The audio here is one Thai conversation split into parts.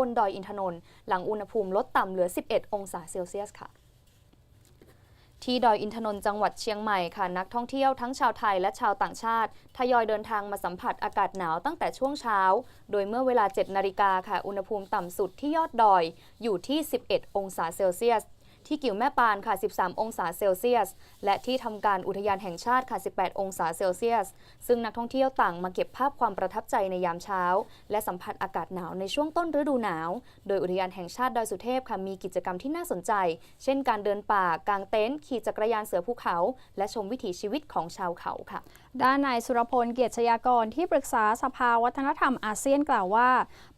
บนดอยอินทนนท์หลังอุณหภูมิลดต่ำเหลือ 11 องศาเซลเซียสค่ะ ที่ดอยอินทนนท์จังหวัดเชียงใหม่ค่ะ นักท่องเที่ยวทั้งชาวไทยและชาวต่างชาติ ทยอยเดินทางมาสัมผัสอากาศหนาวตั้งแต่ช่วงเช้า โดยเมื่อเวลา 7 นาฬิกาค่ะ อุณหภูมิต่ำสุดที่ยอดดอยอยู่ที่ 11 องศาเซลเซียส ที่กิ่วแม่ปานค่ะ 13 องศาเซลเซียส และที่ทำการอุทยานแห่งชาติค่ะ 18 องศาเซลเซียส ซึ่งนักท่องเที่ยวต่างมาเก็บภาพความประทับใจในยามเช้า และสัมผัสอากาศหนาวในช่วงต้นฤดูหนาว โดยอุทยานแห่งชาติดอยสุเทพค่ะมีกิจกรรมที่น่าสนใจ เช่นการเดินป่ากางเต็นท์ขี่จักรยานเสือภูเขา และชมวิถีชีวิตของชาวเขาค่ะ ด้านนายสุรพลเกียรติชยากรที่ปรึกษาสภาวัฒนธรรมอาเซียนกล่าวว่า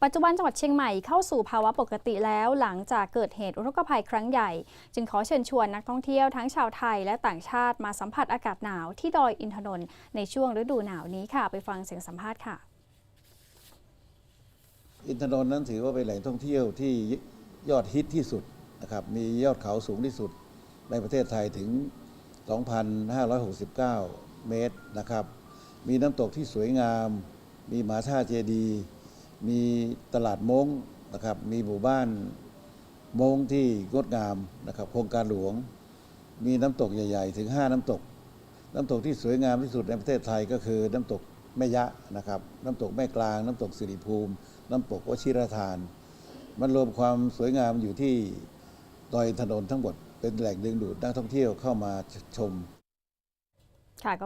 ปัจจุบันจังหวัดเชียงใหม่เข้าสู่ภาวะปกติแล้ว หลังจากเกิดเหตุอุทกภัยครั้งใหญ่จึงขอเชิญชวนนักท่องเที่ยวทั้งชาวไทยและต่างชาติมาสัมผัสอากาศหนาวที่ดอยอินทนนท์ในช่วงฤดูหนาวนี้ค่ะ ไปฟังเสียงสัมภาษณ์ค่ะ อินทนนท์นั้นถือว่าเป็นแหล่งท่องเที่ยวที่ยอดฮิตที่สุดนะครับมียอดเขาสูงที่สุดในประเทศไทยถึง 2,569 เมตรนะครับมีน้ำตกที่สวยงาม มีหมาท่าเจดีย์มีตลาดมงนะครับ มีหมู่บ้าน มงที่งดงามนะครับ โครงการหลวง มีน้ำตกใหญ่ ๆ ถึง 5 น้ำตก น้ำตกที่สวยงามที่สุดในประเทศไทยก็คือน้ำตกแม่ยะนะครับ น้ำตกแม่กลาง น้ำตกสิริภูมิ น้ำตกวชิรทาน มันรวมความสวยงามอยู่ที่ดอยอินนท์ทั้งหมดเป็นแหล่งดึงดูดนักท่องเที่ยวเข้ามาชมค่ะ